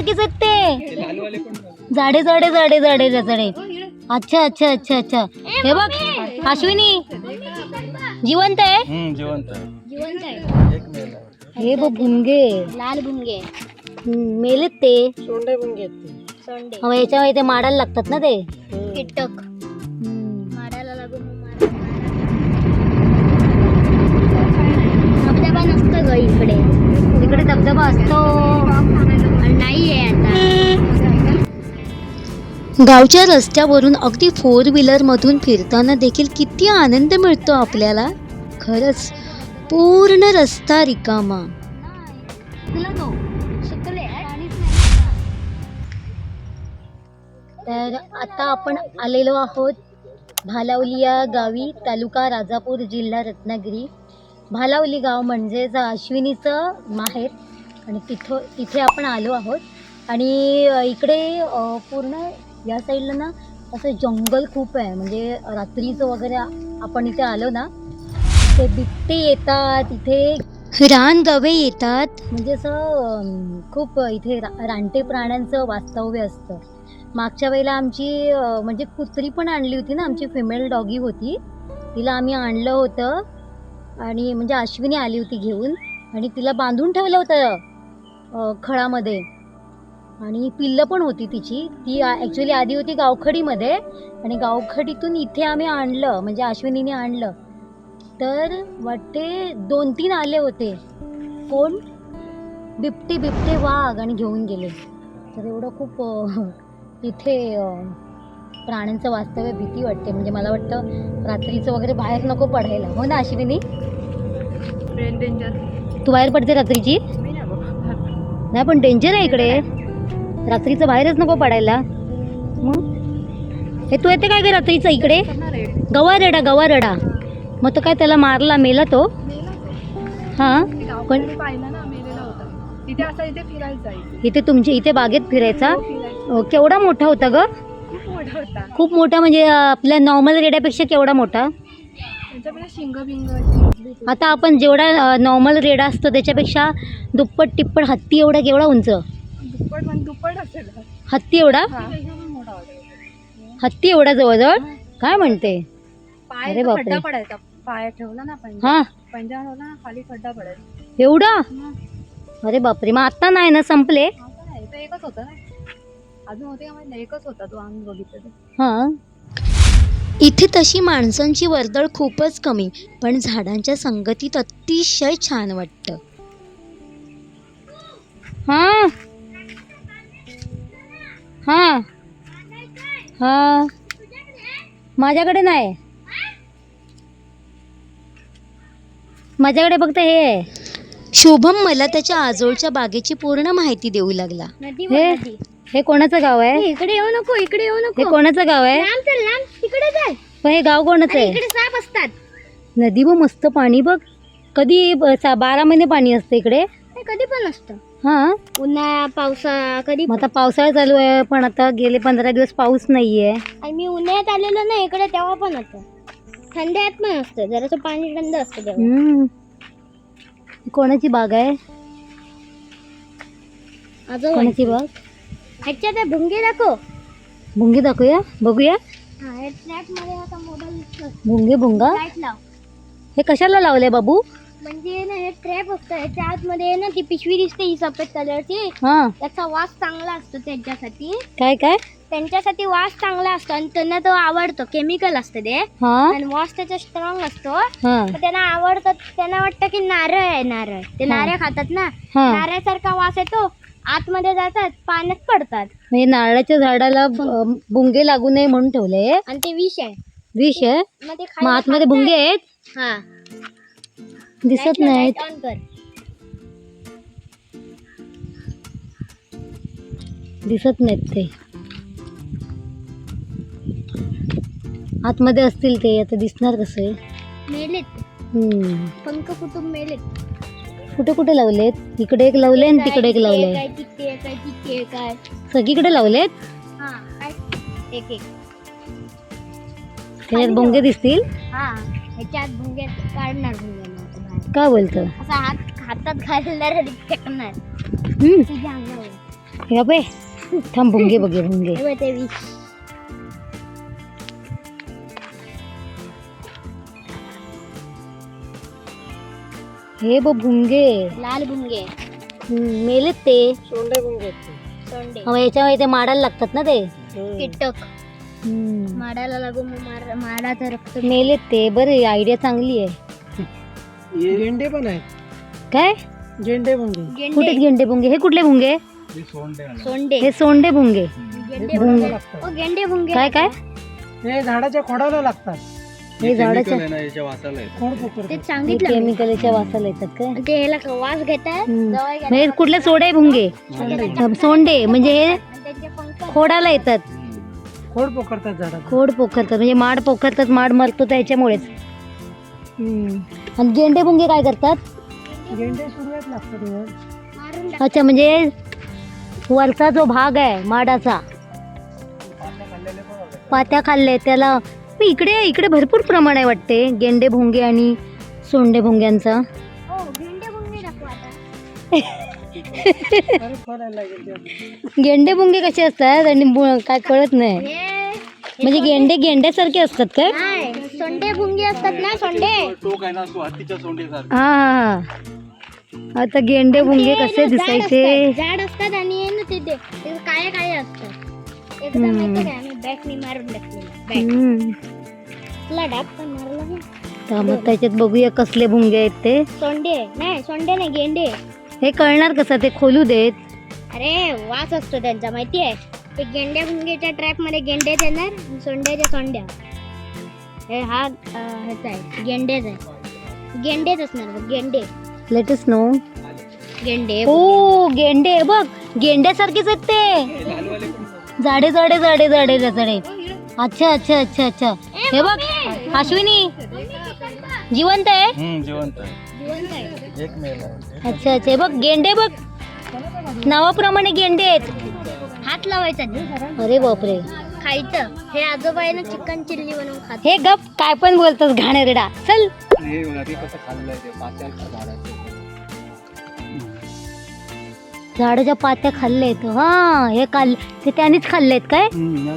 सारखेच आहेत ते जाडे जाडे जाडे जाडे जाडे अच्छा अच्छा अच्छा. अच्छा हे बघ अश्विनी. जिवंत आहे? जिवंत आहे. जिवंत आहे. एक मेला हे बघ भुंगे. लाल भुंगे. मेलेत ते. सोंडे भुंगे सोंडे. अहो, याच्यामुळे ते माडायला लागतात ना ते. कीटक. लागून. धबधबा नसतो ग इकडे. तिकडे धबधबा असतो. नाही गावच्या रस्त्यावरून अगदी फोर व्हीलरमधून फिरताना देखील किती आनंद मिळतो आपल्याला. खरंच पूर्ण रस्ता रिकामा. तर आता आपण आलेलो आहोत भालावली या गावी तालुका राजापूर जिल्हा रत्नागिरी. भालावली गाव म्हणजेच अश्विनीचं माहेर आणि तिथं तिथे आपण आलो आहोत. आणि इकडे पूर्ण या साईडला ना असं जंगल खूप आहे. म्हणजे रात्रीचं वगैरे आपण इथे आलो ना ते बिबटे येतात इथे रानगवे येतात. म्हणजे असं खूप इथे रा रानटे प्राण्यांचं वास्तव्य असतं. मागच्या वेळेला आमची म्हणजे कुत्री पण आणली होती ना आमची फिमेल डॉगी होती. तिला आम्ही आणलं होतं आणि म्हणजे अश्विनी आली होती घेऊन आणि तिला बांधून ठेवलं होतं खळामध्ये. आणि पिल्लं पण होती तिची. ती ॲक्च्युली आधी होती गावखडीमध्ये आणि गावखडीतून इथे आम्ही आणलं म्हणजे अश्विनीने आणलं. तर वाटते दोन तीन आले होते. कोण? बिबटे बिबटे वाघ आणि घेऊन गेले. तर एवढं खूप इथे प्राण्यांचं वास्तव्य भीती वाटते. म्हणजे मला वाटतं रात्रीचं वगैरे बाहेर नको पडायला. हो ना अश्विनी? तू बाहेर पडते रात्रीची? नाही पण डेंजर आहे इकडे. रात्रीचं बाहेरच नको पडायला. मग? हे तू येते काय ग रात्रीचं इकडे? गवारडा गवारडा मग तो काय त्याला मारला मेला तो? हां? पण इथे तुमच्या इथे बागेत फिरायचा? केवढा मोठा होता ग? खूप मोठा म्हणजे आपल्या नॉर्मल रेड्यापेक्षा केवढा मोठा? आता आपण जेवढा नॉर्मल रेडा असतो त्याच्यापेक्षा दुप्पट टिप्पट हत्ती एवढा केवढा उंच? हत्ती एवढा? हा. हत्ती एवढा जवळजवळ? काय म्हणते? पाय अरे बापरे. खड्डा पडायचा. पाय ठेवला ना पंजा हा. पंजा ठेवला ना खाली खड्डा पडायचा. एवढा? अरे बापरे. मग आता नाही ना संपले? एकच होता ना. अजून होते का माहीत नाही. एकच होता तो. आम्ही बघितलं ते हां. इथे तशी माणसांची वर्दळ खूपच कमी पण झाडांच्या संगतीत अतिशय छान वाटतं. हां. हां. हां. माझ्याकडे नाही. माझ्याकडे फक्त हे आहे. शुभम मला त्याच्या आजोळच्या बागेची पूर्ण माहिती देऊ लागला. नदी हे नदी. हे कोणाचं गाव आहे? इकडे येऊ नको इकडे येऊ हे नको कोणाचं गाव आहे? लांब चल लांब. तिकडे जाय पण हे गाव कोणाचं आहे? इकडे साप असतात. नदी व मस्त पाणी बघ. कधी ब- सा- बारा महिने पाणी असतं इकडे? हे कधी पण असतं. हा? उन्हाळा पावसाळा कधी मग आता पावसाळा चालू आहे पण आता गेले पंधरा दिवस पाऊस नाहीये. आणि मी उन्हाळ्यात आलेलो ना इकडे तेव्हा पण होतं. थंड्यात पण असतं जरासं पाणी थंड असतं तेव्हा. हम्म. कोणाची बाग आहे? अजून कोणाची बाग? ह्याच्यात हे भुंगे दाखव. भुंगे दाखवूया? बघूया. हा ट्रॅकमध्ये आता मोबाईल भुंगे भुंगा? लाइट लाव. हे कशाला लावले बाबू? म्हणजे ना हे ट्रॅप असतं ह्याच्या आतमध्ये ना ती पिशवी दिसते ही सफेद कलरची. हा. त्याचा वास चांगला असतो त्यांच्यासाठी. काय काय? त्यांच्यासाठी वास चांगला असतो आणि त्यांना तो आवडतो केमिकल असतं ते. हा. आणि वास त्याचा स्ट्रॉंग असतो. हा. तर त्यांना आवडतं त्यांना वाटतं की नारळ आहे नारळ. ते हा. नारळ खातात ना. हा. नारळासारखा वास येतो आतमध्ये जातात पाण्यात पडतात. म्हणजे नारळाच्या झाडाला अं, भुंगे लागू नये म्हणून ठेवले. आणि ते विष आहे. विष आहे? मग ते मग खायला आतमध्ये भुंगे आहेत? हा. दिसत नाहीत. दिसत नाहीत ते. आतमध्ये असतील ते आता दिसणार कसे? मेलेत. पंख कुटुंब मेलेत. कुठे कुठे लावलेत? इकडे एक लावले आणि तिकडे एक लावले. सगळीकडे लावलेत? हा काय एक एक. त्याच्यात भुंगे दिसतील? हा काढणार. का बोलतं? असा हात हातात घालणार आणि फेकणार. हम्म. तुझ्या अंगावर. हे बे थांब भुंगे बघे भुंगे. हे बघ ते वीस. हे बघ भुंगे. लाल भुंगे. हम्म, मेलेत ते. सोंडे अहो, याच्यामुळे ते माडायला लागतात ना ते. कीटक. हम्म. माडाला लागून मार माडाचं रक्त. मेलेत ते. बरं आयडिया चांगली आहे. गेंडे पण आहेत. काय? गेंडे भुंगे. कुठे गेंडे गेंडे भुंगे? हे कुठले भुंगे? सोंडे हे सोंडे भुंगे. गेंडे भुंगे. भुंगे. ओ गेंडे भुंगे. काय काय? हे झाडाच्या खोडाला लागतात. हे झाडाच्या खोड पकडतात ते सांगितलं मी. केमिकलच्या वासाला येतात काय? ते ह्याला वास घेतात हम्म. जवळ म्हणजे कुठले सोडे भुंगे? सोंडे. म्हणजे हे आणि त्यांचे पंख. खोडाला येतात. खोड पकडतात झाडात खोड पोखरतात. म्हणजे माड पोखरतात माड मरतो त्याच्यामुळेच. आणि गेंडे भुंगे काय करतात? गेंडे सुरुवात लागतात वर. मारून टाक- अच्छा म्हणजे वरचा जो भाग आहे माडाचा पात्या खाल्ले त्याला पण इकडे इकडे भरपूर प्रमाण आहे वाटते गेंडे भुंगे आणि सोंडे भुंग्यांचा. ओ गेंडे भुंगे टाकू आता. अरे फळ यायला लागेल ते. गेंडे भुंगे कसे असतात आणि काय कळत नाही. हे म्हणजे गेंडे गेंड्यासारखे असतात काय? नाही. सोंडे भुंगे असतात ना सोंडे? हा हा हा. आता गेंडे भुंगे कसे ना जाड दिसायचे असतात, जाड असतात आणि हे ना ते ते ते काळे काळे असतात. एकदा हम्म. माहिती काय आम्ही बॅटनी मारून टाकलेला. तुला डाब पण मारला ना. तर मग त्याच्यात बघूया कसले भुंगे आहेत ते. सोंडे नाही सोंडे नाही गेंडे. हे कळणार कसं ते खोलू देत. अरे वास असतो त्यांचा माहिती आहे? ते गेंड्या भुंगेच्या ट्रॅपमध्ये गेंडेच येणार आणि सोंड्याच्या सोंड्या. हे हा ह्याचा आहे गेंडेच आहे. गेंडेच असणार बघ, गेंडे. लेटेस्ट नो गेंडे हो गेंडे बघ. गेंड्यासारखेच आहेत ते. जाडे जाडे जाडे जाडे जाडे अच्छा अच्छा अच्छा अच्छा. हे बघ अश्विनी. जिवंत आहे? जिवंत आहे. अच्छा अच्छा. बघ गेंडे बघ. नावाप्रमाणे गेंडे आहेत. हात लावायचा. अरे बापरे. खायचं. हे आजोबा आहे ना चिकन चिल्ली बनवून खात. हे गप काय पण बोलतोस घाणेरडा. चल. झाडाच्या पात्या खाल्लेत. हा हे खाल ते त्यानेच खाल्लेत काय?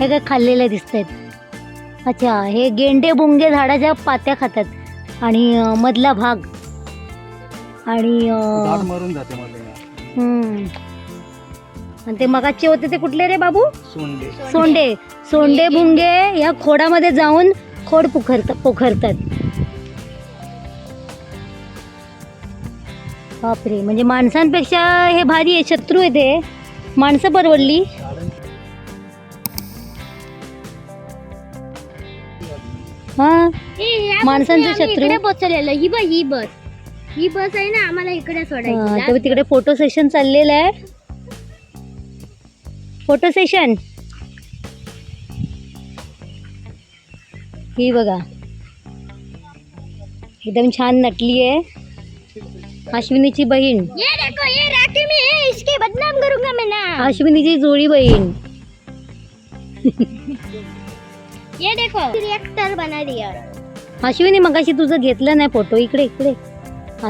हे काय खाल्लेले दिसत आहेत अच्छा हे गेंडे बुंगे झाडाच्या पात्या खातात. आणि अं, मधला भाग. आणि अं, मरून जाते हम्म. आणि ते मगाचे होते ते कुठले रे बाबू? सोंडे. सोंडे. सोंडे भुंगे या खोडामध्ये जाऊन खोड पोखरत पोखरतात. बापरे म्हणजे माणसांपेक्षा हे भारी आहे शत्रू आहे ते. माणसं परवडली. हा? माणसांचे शत्रू? पोचलेलं. ही बस ही बस. ही बस आहे ना आम्हाला इकडे हा, सोडायची तर तिकडे फोटो सेशन चाललेलं आहे. Photo session. ही बघा. एकदम छान नटली आहे. अश्विनीची बहीण. ये देखो ये राखी में है इसके बदनाम करूंगा मैं ना. अश्विनीची जोडी बहीण. ये देखो. रिएक्टर बना दिया. अश्विनी मगाशी तुझं घेतलं नाही फोटो इकडे इकडे.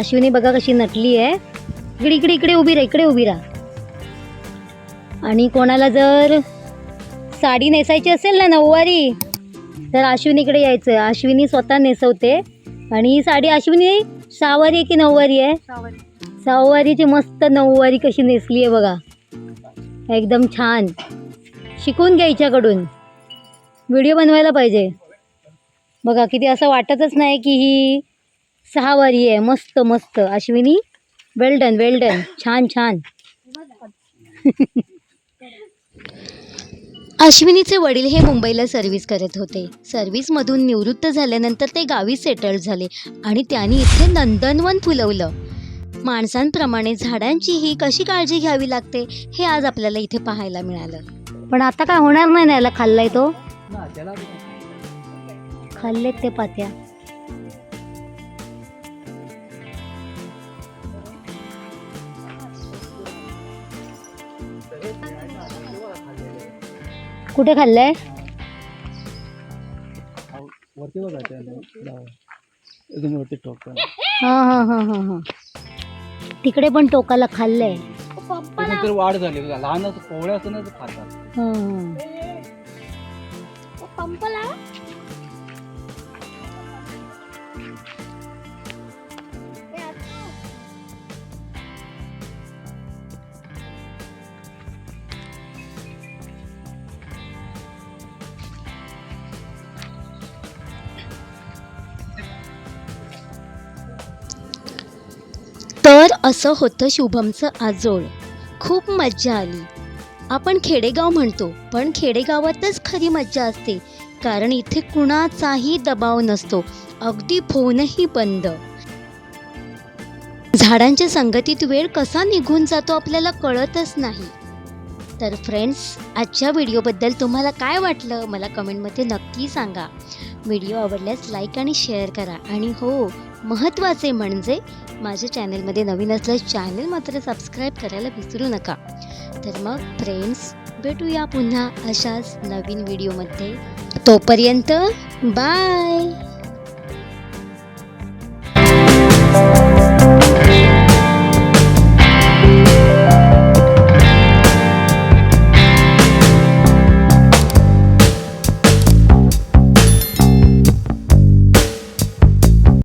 अश्विनी बघा कशी नटली आहे. इकडे इकडे इकडे उभी राहा इकडे उभी राहा. आणि कोणाला जर साडी नेसायची असेल ना नऊवारी तर अश्विनीकडे यायचं. अश्विनी स्वतः नेसवते. आणि ही साडी अश्विनी सहावारी आहे की नऊवारी आहे? सहावारीची मस्त नऊवारी कशी नेसली आहे बघा. एकदम छान. शिकून घ्या हिच्याकडून. व्हिडिओ बनवायला पाहिजे. बघा किती असं वाटतच नाही की ही सहावारी आहे. मस्त मस्त. Ashwini well done well done छान छान. अश्विनीचे वडील हे मुंबईला सर्व्हिस करत होते. सर्व्हिसमधून निवृत्त झाल्यानंतर ते गावी सेटल झाले आणि त्यांनी इथे नंदनवन फुलवलं. माणसांप्रमाणे झाडांचीही कशी काळजी घ्यावी लागते हे आज आपल्याला इथे पाहायला मिळालं. पण आता काय होणार नाही ना याला खाल्लाय तो? खाल्लेत ते पात्या. कुठे खाल्लंय? वरती बघा ते एकदम वरती टोक हा हा हा हा हा. तिकडे पण टोकाला खाल्लंय. नंतर वाढ झाली लहान कोवळ्या असं खातात. हं. तर असं होतं शुभमचं आजोळ. खूप मज्जा आली. आपण खेडेगाव म्हणतो पण खेडेगावातच खरी मज्जा असते कारण इथे कुणाचाही दबाव नसतो अगदी फोनही बंद. झाडांच्या संगतीत वेळ कसा निघून जातो आपल्याला कळतच नाही. तर फ्रेंड्स आजच्या व्हिडिओबद्दल तुम्हाला काय वाटलं? मला कमेंटमध्ये नक्की सांगा. व्हिडिओ आवडल्यास लाईक आणि शेअर करा. आणि हो महत्त्वाचे म्हणजे माझ्या चॅनलमध्ये नवीन असल्यास चॅनल मात्र सबस्क्राईब करायला विसरू नका. तर मग फ्रेंड्स भेटूया पुन्हा अशाच नवीन व्हिडिओमध्ये. तोपर्यंत बाय!